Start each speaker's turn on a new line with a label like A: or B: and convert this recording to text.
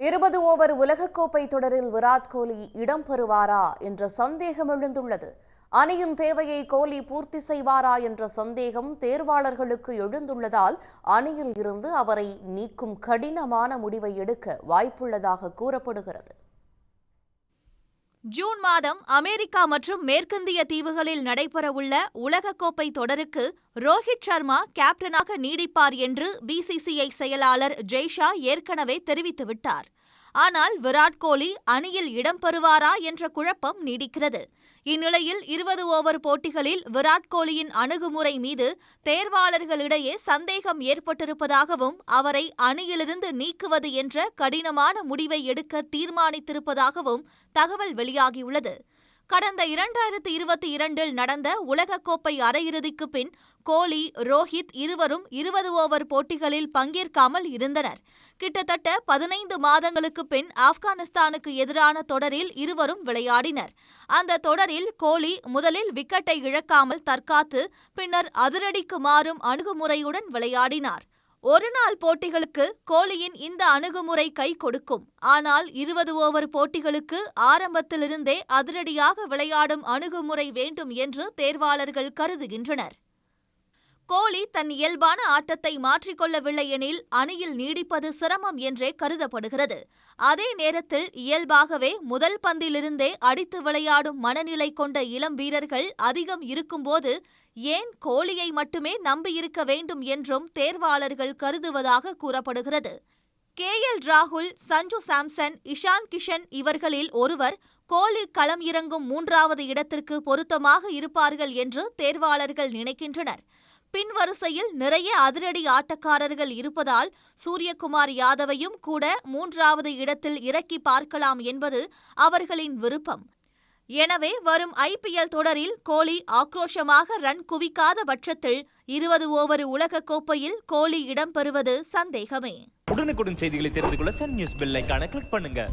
A: இருபது ஓவர் உலகக்கோப்பை தொடரில் விராட் கோலி இடம்பெறுவாரா என்ற சந்தேகம் எழுந்துள்ளது. அணியின் தேவையை கோலி பூர்த்தி செய்வாரா என்ற சந்தேகம் தேர்வாளர்களுக்கு எழுந்துள்ளதால் அணியில் இருந்து அவரை நீக்கும் கடினமான முடிவை எடுக்க வாய்ப்புள்ளதாக கூறப்படுகிறது.
B: ஜூன் மாதம் அமெரிக்கா மற்றும் மேற்கிந்திய தீவுகளில் நடைபெறவுள்ள உலகக்கோப்பை தொடருக்கு ரோஹித் சர்மா கேப்டனாக நீடிப்பார் என்று பிசிசிஐ செயலாளர் ஜெய்ஷா ஏற்கனவே தெரிவித்துவிட்டார். ஆனால் விராட் கோலி அணியில் இடம்பெறுவாரா என்ற குழப்பம் நீடிக்கிறது. இந்நிலையில் இருபது ஓவர் போட்டிகளில் விராட் கோலியின் அணுகுமுறை மீது தேர்வாளர்களிடையே சந்தேகம் ஏற்பட்டிருப்பதாகவும் அவரை அணியிலிருந்து நீக்குவது என்ற கடினமான முடிவை எடுக்க தீர்மானித்திருப்பதாகவும் தகவல் வெளியாகியுள்ளது. கடந்த இரண்டாயிரத்தி இருபத்தி இரண்டில் நடந்த உலகக்கோப்பை அரையிறுதிக்கு பின் கோலி ரோஹித் இருவரும் இருபது ஓவர் போட்டிகளில் பங்கேற்காமல் இருந்தனர். கிட்டத்தட்ட பதினைந்து மாதங்களுக்கு பின் ஆப்கானிஸ்தானுக்கு எதிரான தொடரில் இருவரும் விளையாடினர். அந்த தொடரில் கோலி முதலில் விக்கெட்டை இழக்காமல் தற்காத்து பின்னர் அதிரடிக்கு மாறும் அணுகுமுறையுடன் விளையாடினார். ஒருநாள் போட்டிகளுக்கு கோலியின் இந்த அணுகுமுறை கை கொடுக்கும். ஆனால் இருபது ஓவர் போட்டிகளுக்கு ஆரம்பத்திலிருந்தே அதிரடியாக விளையாடும் அணுகுமுறை வேண்டும் என்று தேர்வாளர்கள் கருதுகின்றனர். கோலி தன் இயல்பான ஆட்டத்தை மாற்றிக்கொள்ளவில்லை எனில் அணியில் நீடிப்பது சிரமம் என்றே கருதப்படுகிறது. அதே நேரத்தில் இயல்பாகவே முதல் பந்திலிருந்தே அடித்து விளையாடும் மனநிலை கொண்ட இளம் வீரர்கள் அதிகம் இருக்கும்போது ஏன் கோலியை மட்டுமே நம்பியிருக்க வேண்டும் என்றும் தேர்வாளர்கள் கருதுவதாக கூறப்படுகிறது. கே எல் ராகுல் சஞ்சு சாம்சன் இஷான் கிஷன் இவர்களில் ஒருவர் கோலி களம் இறங்கும் மூன்றாவது இடத்திற்கு பொருத்தமாக இருப்பார்கள் என்று தேர்வாளர்கள் நினைக்கின்றனர். பின்வரிசையில் நிறைய அதிரடி ஆட்டக்காரர்கள் இருப்பதால் சூரியகுமார் யாதவையும் கூட மூன்றாவது இடத்தில் இறக்கி பார்க்கலாம் என்பது அவர்களின் விருப்பம். எனவே வரும் ஐபிஎல் தொடரில் கோலி ஆக்ரோஷமாக ரன் குவிக்காத பட்சத்தில் இருபது ஓவர் உலகக்கோப்பையில் கோலி இடம்பெறுவது சந்தேகமே.
C: உடனுக்குடன் செய்திகளை தெரிந்து கொள்ள சன் நியூஸ் பெல் கிளிக் பண்ணுங்க.